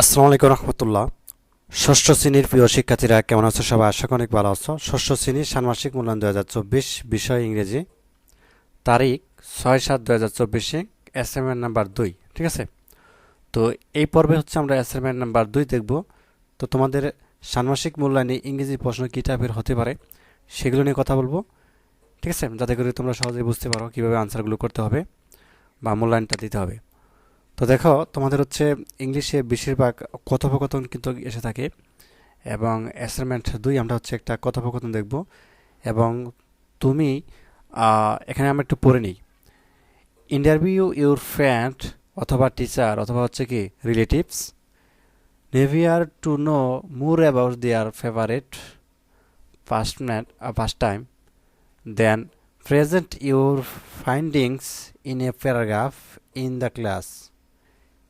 আসসালামু আলাইকুম রহমতুল্লাহ। ষষ্ঠ শ্রেণির প্রিয় শিক্ষার্থীরা, কেমন আছো সবাই? আশা অনেক ভালো আছো। ষষ্ঠ শ্রেণির ষান্মাসিক মূল্যায়ন দু হাজার চব্বিশ, বিষয় ইংরেজি। তারিখ ছয় সাত দু হাজার চব্বিশে অ্যাসাইনমেন্ট নাম্বার দুই, ঠিক আছে? তো এই পর্বে হচ্ছে আমরা অ্যাসাইনমেন্ট নাম্বার দুই দেখব। তো তোমাদের ষান্মাসিক মূল্যায়নে ইংরেজি প্রশ্ন কী টাইপের হতে পারে সেগুলো নিয়ে কথা বলব, ঠিক আছে? যাতে করে তোমরা সহজেই বুঝতে পারো কীভাবে আনসারগুলো করতে হবে বা মূল্যায়নটা দিতে হবে। তো দেখো, তোমাদের হচ্ছে ইংলিশে বেশিরভাগ কথোপকথন কিন্তু এসে থাকে এবং অ্যাসাইনমেন্ট দুই আমরা হচ্ছে একটা কথোপকথন দেখব এবং তুমি এখানে আমরা একটু পড়ে নিই। ইন্টারভিউ ইউর ফ্রেন্ড অথবা টিচার অথবা হচ্ছে কি relatives never to know more about their favourite first mat first time then present your findings in a paragraph in the class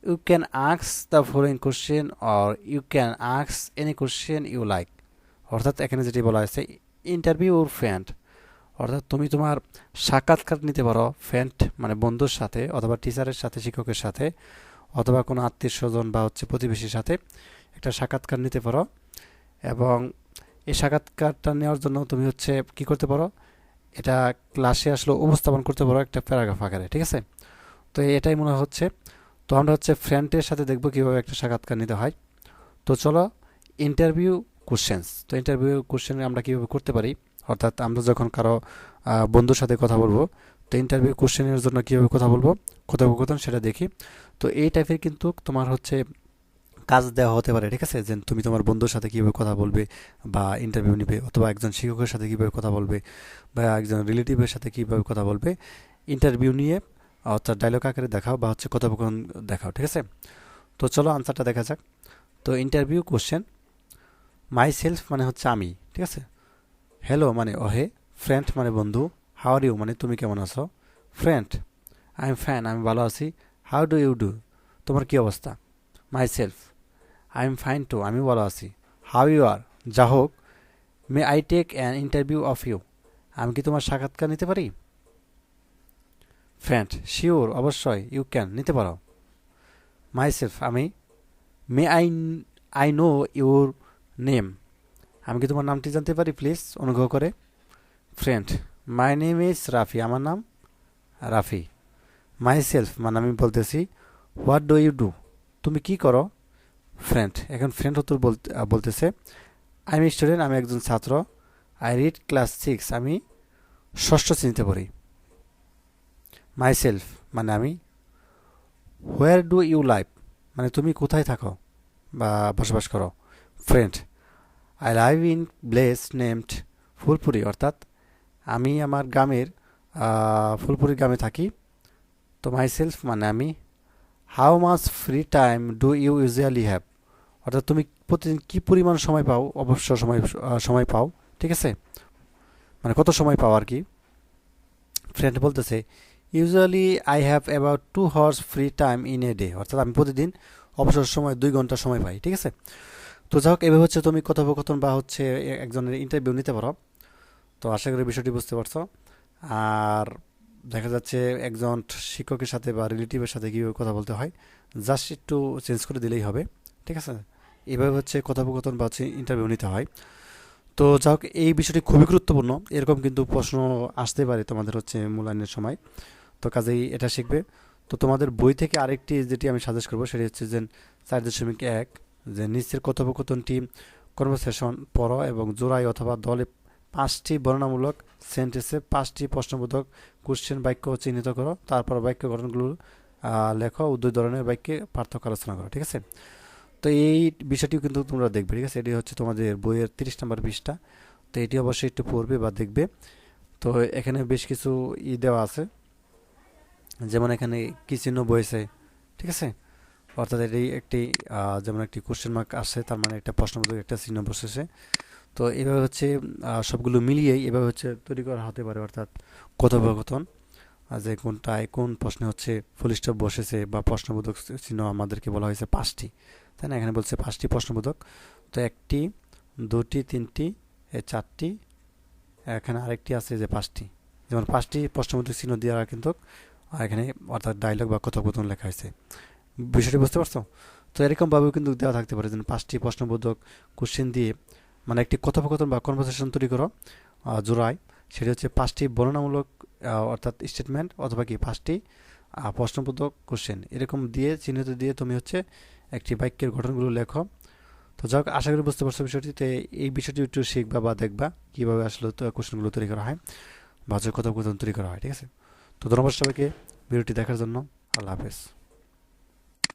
you can ask the following question or you can ask any question you like. অর্থাৎ এখানে যেটি বলা হয়েছে interview ওর friend অর্থাৎ তুমি তোমার সাক্ষাৎকার নিতে পারো ফ্রেন্ড মানে বন্ধুর সাথে অথবা টিচারের সাথে, শিক্ষকের সাথে অথবা কোনো আত্মীয় স্বজন বা হচ্ছে প্রতিবেশীর সাথে একটা সাক্ষাৎকার নিতে পারো এবং এই সাক্ষাৎকারটা নেওয়ার জন্য তুমি হচ্ছে কি করতে পারো, এটা ক্লাসে আসলে উপস্থাপন করতে পারো একটা প্যারাগ্রাফ আকারে, ঠিক আছে? তো এটাই মনে হচ্ছে তো আমরা হচ্ছে ফ্রেন্ডের সাথে দেখব কীভাবে একটা সাক্ষাৎকার নিতে হয়। তো চলো ইন্টারভিউ কোশ্চেন্স তো ইন্টারভিউ কোশ্চেন আমরা কীভাবে করতে পারি? অর্থাৎ আমরা যখন কারও বন্ধুর সাথে কথা বলব, তো ইন্টারভিউ কোশ্চেনের জন্য কীভাবে কথা বলব, কথোপকথন সেটা দেখি। তো এই টাইপের কিন্তু তোমার হচ্ছে কাজ দেওয়া হতে পারে, ঠিক আছে? যে তুমি তোমার বন্ধুর সাথে কীভাবে কথা বলবে বা ইন্টারভিউ নিবে, অথবা একজন শিক্ষকের সাথে কীভাবে কথা বলবে বা একজন রিলেটিভের সাথে কীভাবে কথা বলবে। ইন্টারভিউ নিয়ে অর্থাৎ ডায়লগ আকারে দেখাও বা হচ্ছে কথোপকথন দেখাও, ঠিক আছে? তো চলো আনসারটা দেখা যাক। তো ইন্টারভিউ কোশ্চেন মাই সেলফ মানে হচ্ছে আমি, ঠিক আছে? হ্যালো মানে ওহে ফ্রেন্ড মানে বন্ধু হাউ আর ইউ মানে তুমি কেমন আছো? ফ্রেন্ড আই এম ফ্যান আমি ভালো আছি হাউ ডু ইউ ডু তোমার কি অবস্থা? Myself I am fine too আমি ভালো আছি। হাউ ইউ আর যা হোক may I take an interview of you আমি কি তোমার সাক্ষাৎকার নিতে পারি? ফ্রেন্ড শিওর অবশ্যই ইউ ক্যান নিতে পারো। মাইসেলফ আমি may I I know your name আমি কি তোমার নামটি জানতে পারি প্লিজ অনুগ্রহ করে। Friend my name is Rafi আমার নাম রাফি মাই সেলফ মানে আমি বলতেছি হোয়াট ডু ইউ ডু তুমি কি করো? ফ্রেন্ড এখন ফ্রেন্ড হতো বলতে বলতেছে আই এম স্টুডেন্ট আমি একজন ছাত্র। আই রিড ক্লাস সিক্স আমি ষষ্ঠ শ্রেণীতে পড়ি। মাই সেলফ মানে আমি হোয়ার ডু ইউ লাইভ মানে তুমি কোথায় থাকো বা বসবাস করো? Friend I live in place named Phulpuri অর্থাৎ আমি আমার গ্রামের ফুলপুরি গ্রামে থাকি। তো মাই সেলফ মানে আমি how much free time do you usually have অর্থাৎ তুমি প্রতিদিন কী পরিমাণ সময় পাও? অবশ্য সময় সময় পাও, ঠিক আছে? মানে কত সময় পাও আর কি? ফ্রেন্ড বলতেছে usually I have about two hours free time in a day অর্থাৎ আমি প্রতিদিন অবসর সময় দুই ঘণ্টা সময় পাই, ঠিক আছে? তো যাই হোক, এভাবে হচ্ছে তুমি কথোপকথন বা হচ্ছে একজনের ইন্টারভিউ নিতে পারো। তো আশা করি বিষয়টি বুঝতে পারছ। আর দেখা যাচ্ছে একজন শিক্ষকের সাথে বা রিলেটিভের সাথে কীভাবে কথা বলতে হয় জাস্ট একটু চেঞ্জ করে দিলেই হবে, ঠিক আছে? এভাবে হচ্ছে কথোপকথন বা হচ্ছে ইন্টারভিউ নিতে হয়। তো যাই হোক, এই বিষয়টি খুবই গুরুত্বপূর্ণ। এরকম কিন্তু প্রশ্ন আসতে পারে তোমাদের হচ্ছে মূল্যায়নের সময়। তো কাজেই এটা শিখবে। তো তোমাদের বই থেকে আরেকটি যেটি আমি সাজেস্ট করব, সেটি হচ্ছে যে চার দশমিক এক, যে নিচের কথোপকথনটি কনভারসেশন পড়ো এবং জোড়াই অথবা দলে পাঁচটি বর্ণনামূলক সেন্টেন্সে পাঁচটি প্রশ্নবোধক কোশ্চেন বাক্য চিহ্নিত করো। তারপর বাক্য গঠনগুলো লেখো ও দুই ধরনের বাক্যে পার্থক্য আলোচনা করো, ঠিক আছে? তো এই বিষয়টিও কিন্তু তোমরা দেখবে, ঠিক আছে? এটি হচ্ছে তোমাদের বইয়ের তিরিশ নম্বর পৃষ্ঠা। তো এটি অবশ্যই একটু পড়বে বা দেখবে। তো এখানে বেশ কিছু ই দেওয়া আছে। যেমন এখানে কি চিহ্ন বয়েছে ঠিক আছে? অর্থাৎ এটি একটি যেমন একটি কোশ্চেন মার্ক আসে তার মানে একটা প্রশ্নবোধক একটা চিহ্ন বসেছে। তো এভাবে হচ্ছে সবগুলো মিলিয়েই এভাবে হচ্ছে তৈরি করা হতে পারে, অর্থাৎ কথোপকথন। যে কোনটায় কোন প্রশ্নে হচ্ছে ফুল স্টপ বসেছে বা প্রশ্নবোধক চিহ্ন আমাদেরকে বলা হয়েছে পাঁচটি। তাই না? এখানে বলছে পাঁচটি প্রশ্নবোধক। তো একটি, দুটি, তিনটি, এ চারটি, এখানে আরেকটি আছে যে পাঁচটি। যেমন পাঁচটি প্রশ্নবোধক চিহ্ন দেওয়া কিন্তু এখানে অর্থাৎ ডায়লগ বা কথোপকথন লেখা হয়েছে। বিষয়টি বুঝতে পারছ? তো এরকমভাবেও কিন্তু দেওয়া থাকতে পারে যেন পাঁচটি প্রশ্নবোধক কোশ্চেন দিয়ে মানে একটি কথোপকথন বা কনভারসেশন তৈরি করো জোড়ায়। সেটি হচ্ছে পাঁচটি বর্ণনামূলক অর্থাৎ স্টেটমেন্ট অথবা কি পাঁচটি প্রশ্নবোধক কোশ্চেন এরকম দিয়ে, চিহ্নিত দিয়ে তুমি হচ্ছে একটি বাক্যের গঠনগুলো লেখো। তো যাই হোক, আশা করি বুঝতে পারছ বিষয়টি তো এই বিষয়টি একটু শিখবা বা দেখবা কীভাবে আসলে কোশ্চেনগুলো তৈরি করা হয় বা কথা কথোপকথন তৈরি করা হয়, ঠিক আছে? তো ধন্যবাদ সবাইকে ভিডিওটি দেখার জন্য। আল্লাহ হাফেজ।